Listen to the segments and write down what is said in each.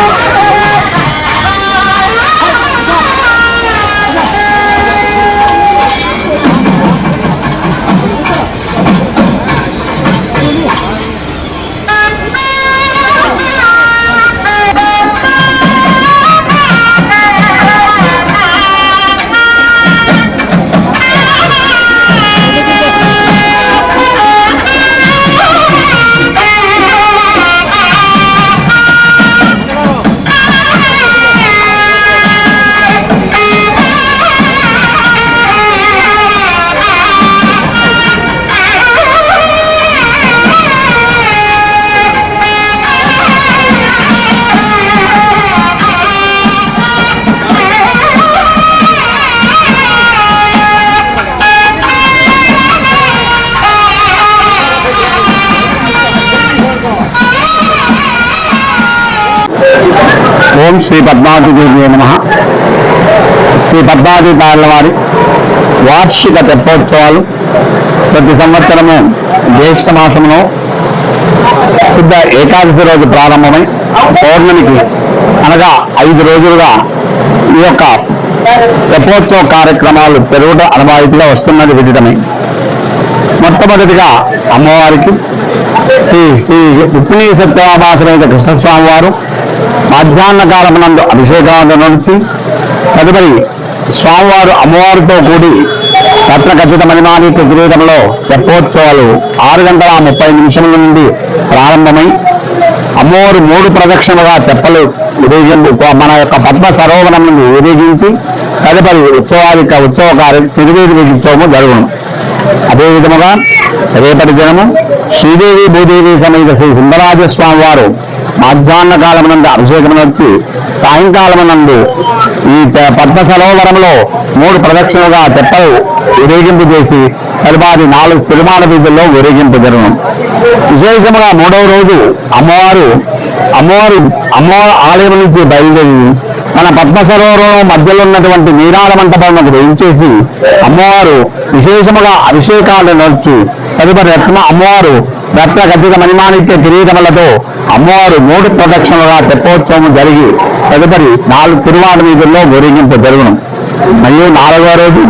Oh, ఓం శ్రీ పద్మావతిదేవి నమ. శ్రీ పద్మావతి తాళ్ళ వారి వార్షిక తెప్పోత్సవాలు ప్రతి సంవత్సరము జ్యేష్ఠ మాసంలో శుద్ధ ఏకాదశి రోజు ప్రారంభమై పౌర్ణమికి అనగా ఐదు రోజులుగా ఈ యొక్క తెప్పోత్సవ కార్యక్రమాలు పెరుగుట అనుభావితిగా వస్తున్నది విదితమై. మొట్టమొదటిగా అమ్మవారికి శ్రీ శ్రీ రుక్మిణీ సత్యవాసమైన కృష్ణస్వామి వారు మధ్యాహ్న కాలమునందు అభిషేకాలను నడిచి తదుపరి స్వామివారు అమ్మవారితో కూడి రత్నఖచ్చిత ఖచ్చిత మణిమాణిక్య కిరీటంలో తెప్పోత్సవాలు ఆరు గంటల ముప్పై నిమిషముల నుండి ప్రారంభమై అమ్మవారు మూడు ప్రదక్షిణలుగా తెప్పలు ఊరేగింపు మన యొక్క పద్మ సరోవరం నుండి ఊరేగించి తదుపరి ఉత్సవాల ఉత్సవ కార్య తిరువేది ఉత్సవము జరుగును. అదే విధముగా రేపటి దినము శ్రీదేవి భూదేవి సమేత శ్రీ సుందరాజస్వామి వారు మధ్యాహ్న కాలమునందు అభిషేకం వచ్చి సాయంకాలమునందు ఈ పద్మ సరోవరంలో మూడు ప్రదక్షిణలుగా తెప్పలు ఊరేగింపు చేసి తదుపరి నాలుగు తిరుమాల వీధుల్లో ఊరేగింపు జరగడం విశేషముగా మూడవ రోజు అమ్మవారు అమ్మవారు అమ్మవారి ఆలయం నుంచి బయలుదేరి మన పద్మ సరోవరంలో మధ్యలో ఉన్నటువంటి నీరాల మంటపంకు వేయించేసి అమ్మవారు విశేషముగా అభిషేకాలు నడుచు తదుపరి రత్న అమ్మవారు రత్న ఖచ్చిత మణిమాణిక్య కిరీటములతో అమ్మవారు మూడు ప్రదక్షిణలుగా తెప్పోత్సవం జరిగి తదుపరి నాలుగు తిరువాడ వీధుల్లో ఊరేగింపు జరుగును. మరియు నాలుగవ రోజు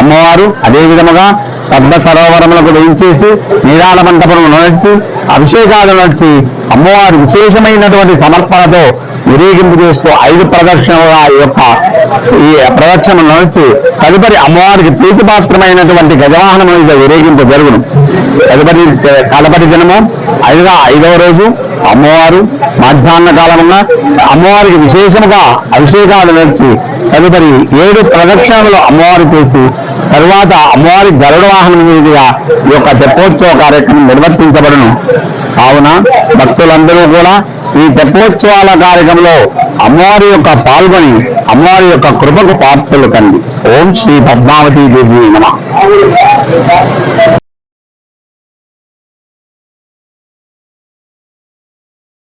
అమ్మవారు అదే విధముగా పద్మ సరోవరములకు వేయించేసి నీరాల మంటపం నడిచి అభిషేకాలు నడిచి అమ్మవారి విశేషమైనటువంటి సమర్పణతో విరేగింపు చేస్తూ ఐదు ప్రదక్షిణలుగా ఈ యొక్క ఈ ప్రదక్షిణ నడిచి తదుపరి అమ్మవారికి ప్రీతిపాత్రమైనటువంటి గజవాహనం మీద విరేగింపు జరుగును. తదుపరి కలపటి దినము ఐదుగా ఐదవ రోజు అమ్మవారు మధ్యాహ్న కాలమున అమ్మవారికి విశేషముగా అభిషేకాలు నడిచి తదుపరి ఏడు ప్రదక్షిణలు అమ్మవారు చేసి తరువాత అమ్మవారి గరుడ వాహనం మీదుగా ఈ యొక్క తెప్పోత్సవ కార్యక్రమం నిర్వర్తించబడును. కావున భక్తులందరూ కూడా ఈ తెప్పోత్సవాల కార్యక్రమంలో అమ్మవారి యొక్క పాల్గొని అమ్మవారి యొక్క కృపకు పాత్రలు కండి. ఓం శ్రీ పద్మావతి దేవి నమ.